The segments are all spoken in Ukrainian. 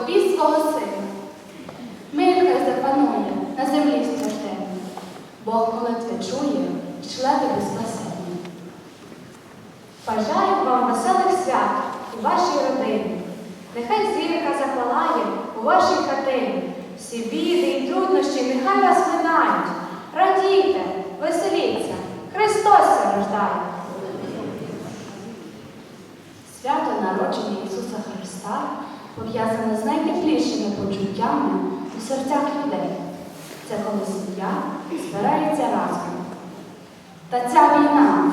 тобі свого сина. Мир запанує на землі стражденній. Бог молитви чує і шле тобі спасення. Бажаю вам веселих свят у вашій родині. Нехай зірка запалає у вашій хатині. Всі біди і труднощі нехай вас минають. Радійте, веселіться, Христос рождає. Свято народження Ісуса Христа пов'язане з найтеплішими почуттями у серцях людей. Це коли сім'я збирається разом. Та ця війна,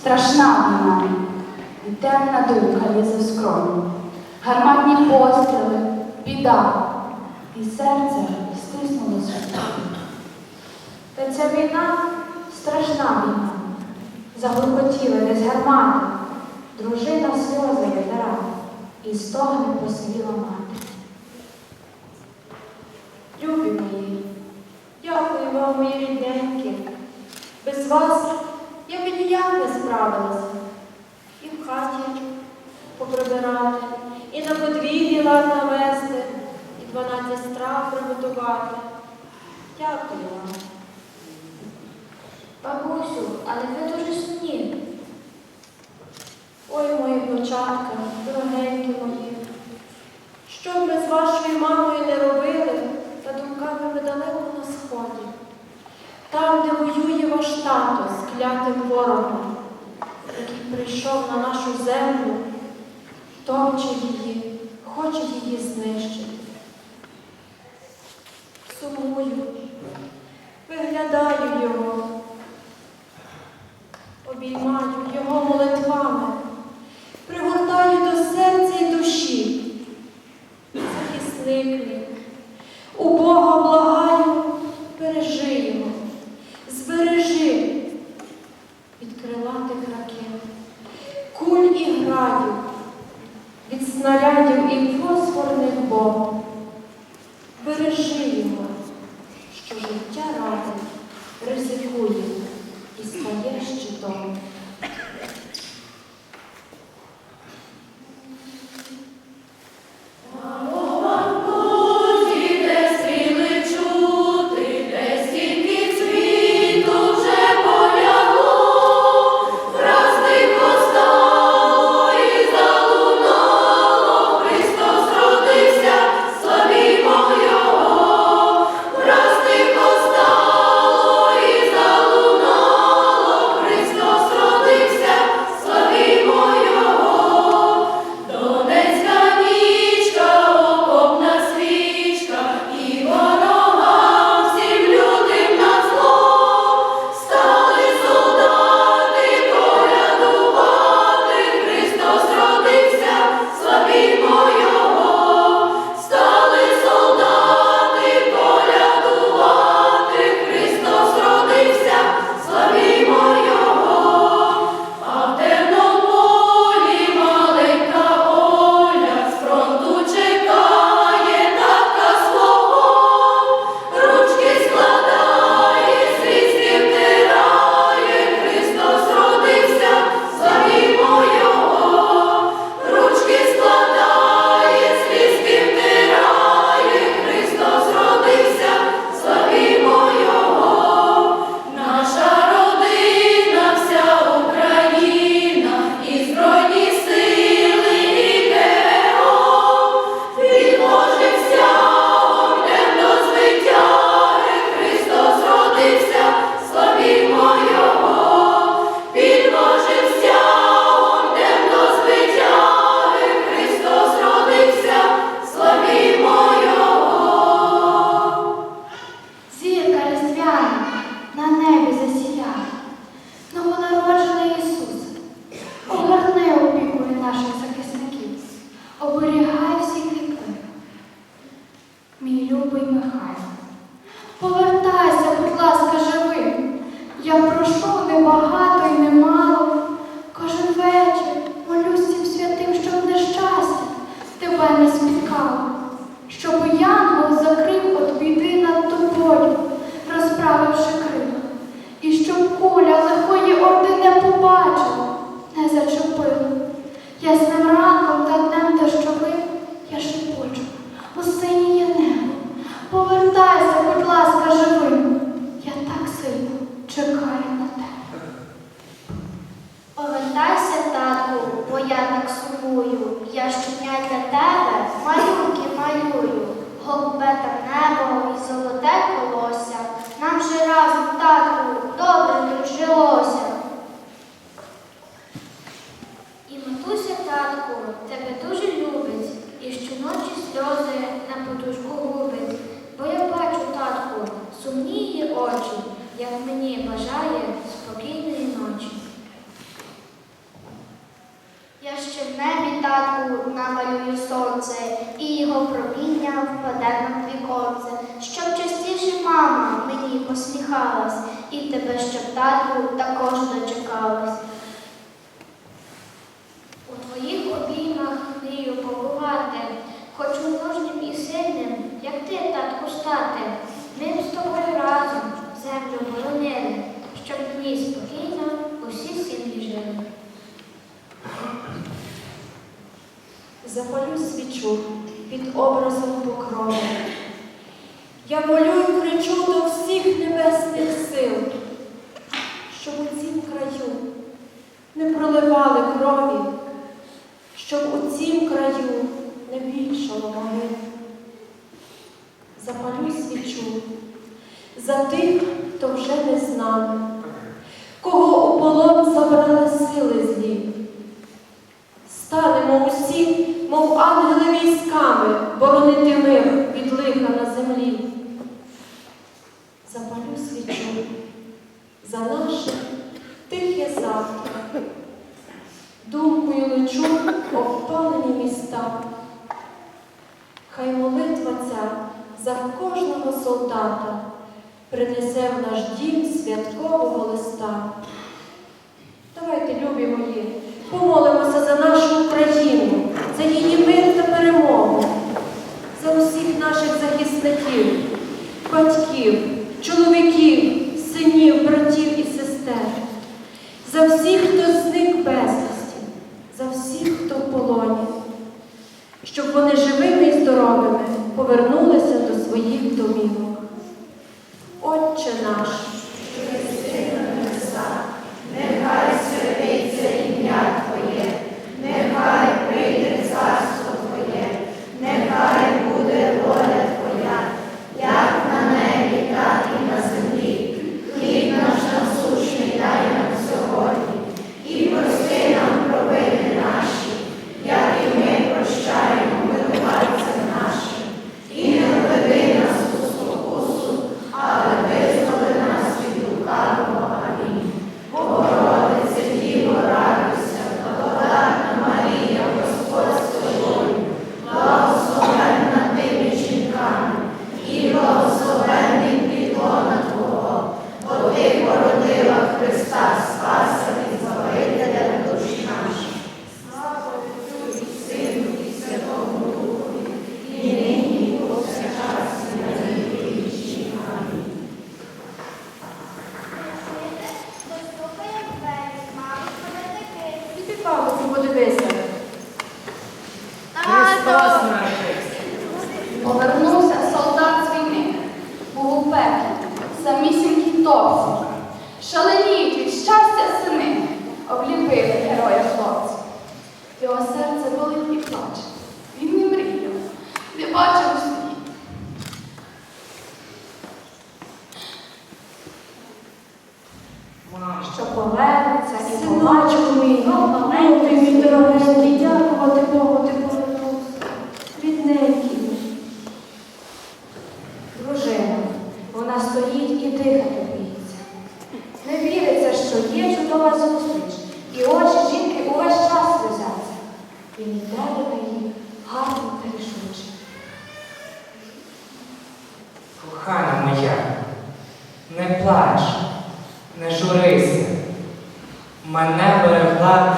страшна війна, і темна думка лізе в скроню. Гарматні постріли, біда, і серце стиснулося. Та ця війна страшна війна. Загуркотіли десь гармати, дружина сльози витирає, і стогне посивіла мати. Любі мої, дякую вам, мої рідненькі. Без вас я б ніяк не справилася. І в хаті поприбирати, і на подвір'ї лад навести, і дванадцять страв приготувати. Дякую вам. Бабусю, але ви дуже Мої дорогенькі мої. Що б ми з вашою мамою не робили, та думками ми далеко на сході. Там, де воює ваш тато з клятим ворогом, який прийшов на нашу землю, топче її, хоче її знищити. Сумую, виглядаю його, обіймаю його молитвами, Захисник у Бога благаю, бережи його, збережи від крилатих ракет, куль і градів, від снарядів і фосфорних бомб. Цілую. Намалюю сонце, і його проміння впаде на віконце, щоб частіше мама мені посміхалась, і тебе, щоб татку також дочекалась. У твоїх обіймах мрію побувати, хочу мужнім і сильним, як ти, татку, стати. Ми б з тобою разом землю боронили, щоб в ній спокійно усі сім'ї жили. Запалю свічу під образом покрови. Я молю і кричу до всіх небесних сил, щоб у цім краю не проливали крові, щоб у цім краю не більшало могил. Запалю свічу за тих, хто вже не з нами, кого у полон забрали сили злі. Станемо усі, мов ангели військами, боронити мир від лиха на землі. Запалю свічу за наше тихе завтра. Думкою лечу обпалені міста. Хай молитва ця за кожного солдата принесе в наш дім святкового листа. Давайте, любі мої, помолимося за нашу Україну, за її мир та перемогу, за усіх наших батьків, чоловіків, синів, братів і сестер, за всіх, хто зник безвісті, за всіх, хто в полоні, щоб вони живими і здоровими повернулися до своїх домівок. Отче наш. Іди, Павлику, подивися. Христос Повернувся солдат з війни, був у пеклі, самісінький топці. Шаленіють від щастя сини, обліпили героя хлопці. Його серце болить і плаче. Він не мріяв, не бачив у сні. Що повернеться і Синочку мій, маленький мій дорогенький, дякувати Богу, ти повернувся. Рідненький. Дружина, вона стоїть і дихати боїться. Не віриться, що є чудова зустріч, і очі жінки увесь час сльозяться. Він йде до неї гарно та рішуче. Кохана моя, не плач, не журися. Мене берегла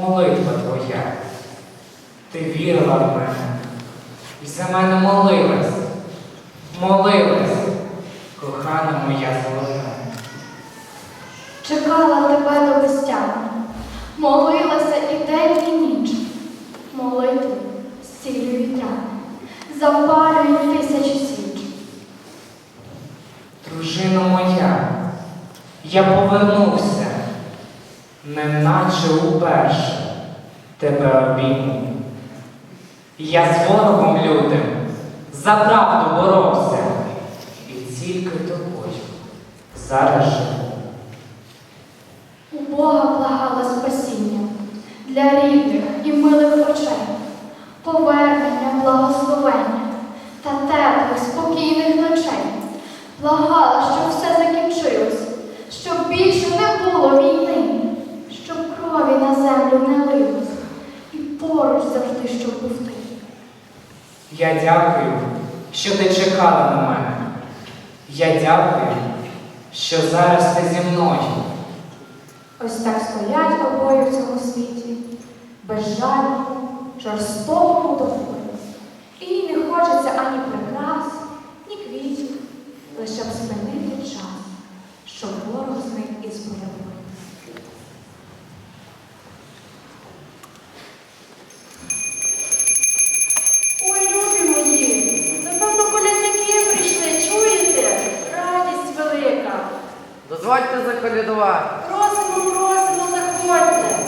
молитва твоя. Ти вірила в мене і за мене молилась, молилась, кохана моя золота. Чекала тебе до вестями, молилася і день, і ніч. Молитви зцілює вітряни, запалює тисячі свіч. Дружина моя, я повернувся, неначе уперше. тебе обійму. Я з ворогом лютим за правду боровся, тільки тобою зараз живу. У Бога благала спасіння для рідних і милих очей, повернення, благословення та теплих, спокійних ночей. Благала, щоб все закінчилось, щоб більше не було війни, щоб крові на землю не лилось, і поруч завжди, щоб був ти. Я дякую, що ти чекала на мене. Я дякую, що зараз ти зі мною. Ось так стоять обоє в цьому світі, безжальному, жорстокому до. І не хочеться ані прикрас, ні квітів, лише б спинити час, щоб ворог зник із поля Дозвольте заколядувати. Просимо, просимо, заходьте.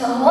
저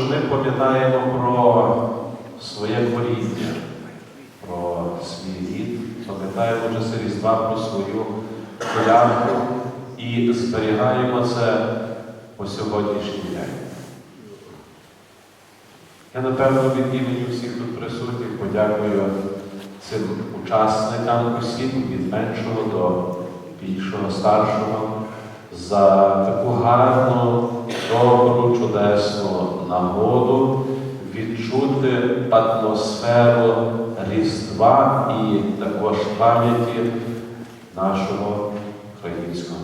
що ми пам'ятаємо про своє коріння, про свій рід, пам'ятаємо часи Різдва про свою колянку і зберігаємо це по сьогоднішній день. Я, напевно, від імені всіх тут присутніх подякую цим учасникам усім від меншого до більшого, старшого за таку гарну, добру, чудесну нагоду відчути атмосферу Різдва і також пам'яті нашого українського